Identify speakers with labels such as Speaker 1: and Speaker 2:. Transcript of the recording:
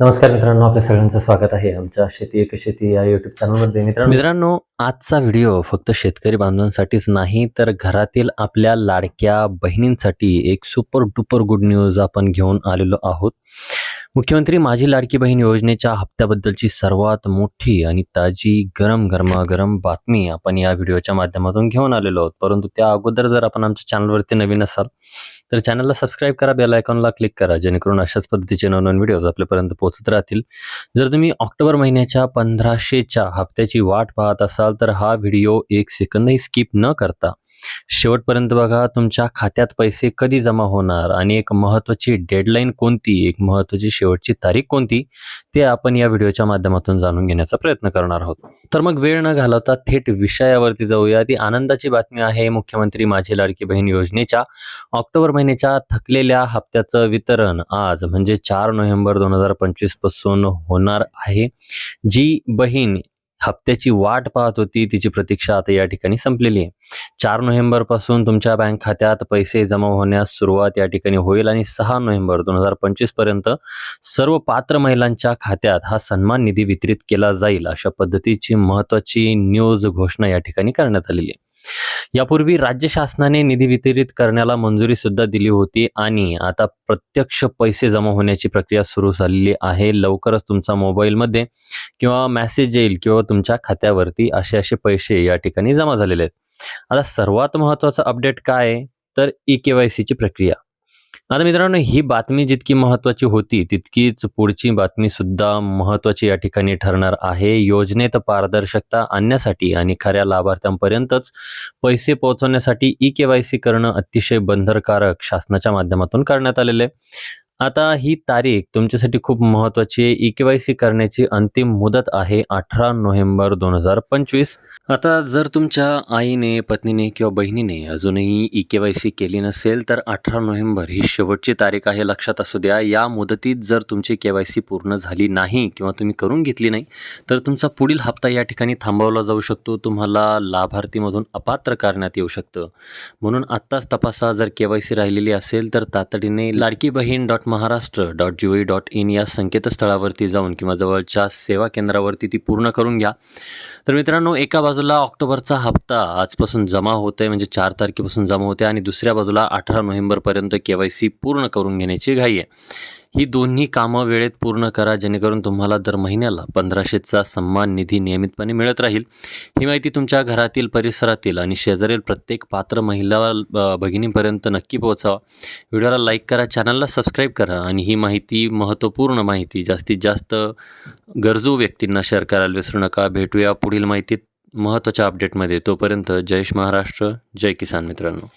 Speaker 1: नमस्कार मित्रांनो आपल्या सगळ्यांचं स्वागत आहे आमच्या शेती एक शेती या युट्यूब चॅनलमध्ये मित्रांनो मित्रांनो आजचा व्हिडिओ फक्त शेतकरी बांधवांसाठीच नाही तर घरातील आपल्या लाडक्या बहिणींसाठी एक सुपर डुपर गुड न्यूज आपण घेऊन आलेलो आहोत. मुख्यमंत्री माझी लाडकी बहीण योजनेच्या हप्त्याबद्दलची सर्वात मोठी आणि ताजी गरम गरमागरम बातमी आपण या व्हिडिओच्या माध्यमातून घेऊन आलेलो आहोत. परंतु त्या अगोदर जर आपण आमच्या चॅनलवरती नवीन असाल तर चॅनलला सबस्क्राईब करा बेल आयकॉनला क्लिक करा जेणेकरून अशाच पद्धतीचे नवनवीन व्हिडिओज आपल्यापर्यंत पोहोचत राहतील. जर तुम्ही ऑक्टोबर महिन्याच्या पंधराशेच्या हप्त्याची वाट पाहत असाल तर हा व्हिडिओ एक सेकंदही स्किप न करता शेवटपर्यंत बघा तुमच्या खात्यात पैसे कधी जमा होणार? आणि एक महत्त्वाची डेडलाईन कोणती? एक महत्त्वाची शेवटची तारीख कोणती? ते आपण या व्हिडिओच्या माध्यमातून जाणून घेण्याचा प्रयत्न करणार आहोत. तर मग वेळ न घालवता थेट विषयावरती जाऊया. ती आनंदाची बातमी आहे मुख्यमंत्री माझी लाडकी बहीण योजनेच्या ऑक्टोबर महिन्याच्या थकलेल्या हप्त्याचं वितरण. आज म्हणजे चार नोव्हेंबर दोन हजार पंचवीसपासून होणार आहे. जी बहीण हप्त्याची वाट पाहत होती. तिची प्रतीक्षा आता या ठिकाणी संपलेली आहे. चार नोव्हेंबरपासून तुमच्या बँक खात्यात पैसे जमा होण्यास सुरुवात या ठिकाणी होईल आणि सहा नोव्हेंबर दोन हजार पंचवीसपर्यंत सर्व पात्र महिलांच्या खात्यात हा सन्मान निधी वितरित केला जाईल अशा पद्धतीची महत्त्वाची न्यूज घोषणा या ठिकाणी करण्यात आलेली आहे. यापूर्वी राज्य शासनाने निधी वितरित करण्याला मंजुरी सुद्धा दिली होती आणि आता प्रत्यक्ष पैसे जमा होण्याची प्रक्रिया सुरू झालेली आहे. लवकरच तुमचा मोबाईलमध्ये किंवा मॅसेज येईल किंवा तुमच्या खात्यावरती असे असे पैसे या ठिकाणी जमा झालेले आहेत. आता सर्वात महत्त्वाचं अपडेट काय आहे? तर ई के वाय सीची प्रक्रिया. आता मित्रांनो ही बातमी जितकी महत्त्वाची होती तितकीच पुढची बातमी सुद्धा महत्त्वाची या ठिकाणी ठरणार आहे. योजनेत पारदर्शकता आणण्यासाठी आणि खऱ्या लाभार्थ्यांपर्यंतच पैसे पोहोचवण्यासाठी ई के वाय सी करणं अतिशय बंधनकारक शासनाच्या माध्यमातून करण्यात आलेलं आहे. आता ही तारीख तुमच्यासाठी खूप महत्त्वाची आहे. ई के वाय सी करण्याची अंतिम मुदत आहे अठरा नोव्हेंबर दोन हजार पंचवीस. आता जर तुमच्या आईने पत्नीने किंवा बहिणीने अजूनही ई के वाय सी केली नसेल तर अठरा नोव्हेंबर ही शेवटची तारीख आहे लक्षात असू द्या. या मुदतीत जर तुमची के वाय सी पूर्ण झाली नाही किंवा तुम्ही करून घेतली नाही तर तुमचा पुढील हप्ता या ठिकाणी थांबवला जाऊ शकतो. तुम्हाला लाभार्थीमधून अपात्र करण्यात येऊ शकतं. म्हणून आत्ताच तपासा. जर के वाय सी राहिलेली असेल तर तातडीने Ladki Bahin dot Maharashtra dot G O dot in या संकेतस्थळावरती जाऊन किंवा जवळच्या सेवा केंद्रावरती ती पूर्ण करून घ्या. तर मित्रांनो एका बाजूला ऑक्टोबरचा हप्ता आजपासून जमा होत आहे म्हणजे चार तारखेपासून जमा होते आणि दुसऱ्या बाजूला अठरा नोव्हेंबरपर्यंत के वाय सी पूर्ण करून घेण्याची घाई आहे. ही दोन्ही कामं वेळेत पूर्ण करा जेणेकरून तुम्हाला दर महिन्याला पंधराशेचा सन्मान निधी नियमितपणे मिळत राहील. ही माहिती तुमच्या घरातील परिसरातील आणि शेजारील प्रत्येक पात्र महिला भगिनींपर्यंत भगिनीपर्यंत नक्की पोहोचावा. व्हिडिओला लाईक करा चॅनलला सबस्क्राईब करा आणि ही माहिती महत्त्वपूर्ण माहिती जास्तीत जास्त गरजू व्यक्तींना शेअर करायला विसरू नका. भेटूया पुढील माहितीत महत्त्वाच्या अपडेटमध्ये. तोपर्यंत जयश महाराष्ट्र जय किसान मित्रांनो.